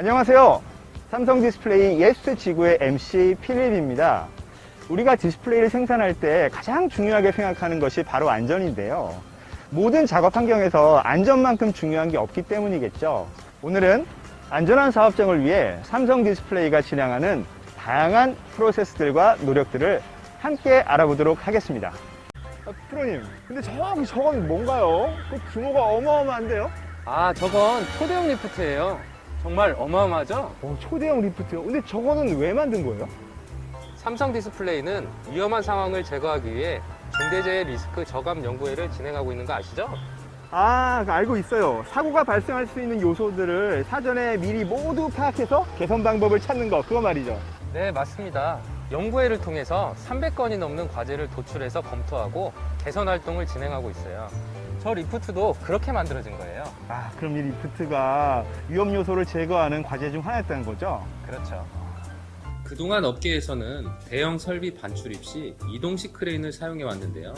안녕하세요. 삼성 디스플레이 예스 지구의 MC 필립입니다. 우리가 디스플레이를 생산할 때 가장 중요하게 생각하는 것이 바로 안전인데요. 모든 작업 환경에서 안전만큼 중요한 게 없기 때문이겠죠. 오늘은 안전한 사업장을 위해 삼성 디스플레이가 진행하는 다양한 프로세스들과 노력들을 함께 알아보도록 하겠습니다. 아, 프로님, 근데 저기 저건 뭔가요? 그 규모가 어마어마한데요? 아, 저건 초대형 리프트예요. 정말 어마어마하죠? 어, 초대형 리프트요? 근데 저거는 왜 만든 거예요? 삼성 디스플레이는 위험한 상황을 제거하기 위해 중대재해 리스크 저감 연구회를 진행하고 있는 거 아시죠? 아, 알고 있어요. 사고가 발생할 수 있는 요소들을 사전에 미리 모두 파악해서 개선 방법을 찾는 거, 그거 말이죠. 네, 맞습니다. 연구회를 통해서 300건이 넘는 과제를 도출해서 검토하고 개선 활동을 진행하고 있어요. 저 리프트도 그렇게 만들어진 거예요. 아, 그럼 이 리프트가 위험 요소를 제거하는 과제 중 하나였다는 거죠? 그렇죠. 그동안 업계에서는 대형 설비 반출입 시 이동식 크레인을 사용해 왔는데요.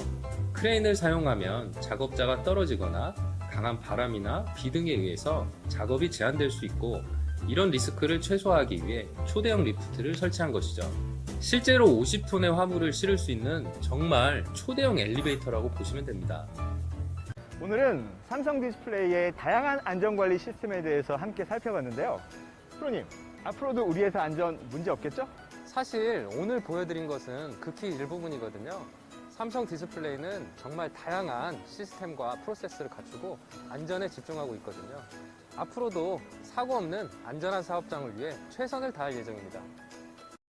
크레인을 사용하면 작업자가 떨어지거나 강한 바람이나 비 등에 의해서 작업이 제한될 수 있고 이런 리스크를 최소화하기 위해 초대형 리프트를 설치한 것이죠. 실제로 50톤의 화물을 실을 수 있는 정말 초대형 엘리베이터라고 보시면 됩니다. 오늘은 삼성 디스플레이의 다양한 안전관리 시스템에 대해서 함께 살펴봤는데요. 프로님, 앞으로도 우리 회사 안전 문제 없겠죠? 사실 오늘 보여드린 것은 극히 일부분이거든요. 삼성 디스플레이는 정말 다양한 시스템과 프로세스를 갖추고 안전에 집중하고 있거든요. 앞으로도 사고 없는 안전한 사업장을 위해 최선을 다할 예정입니다.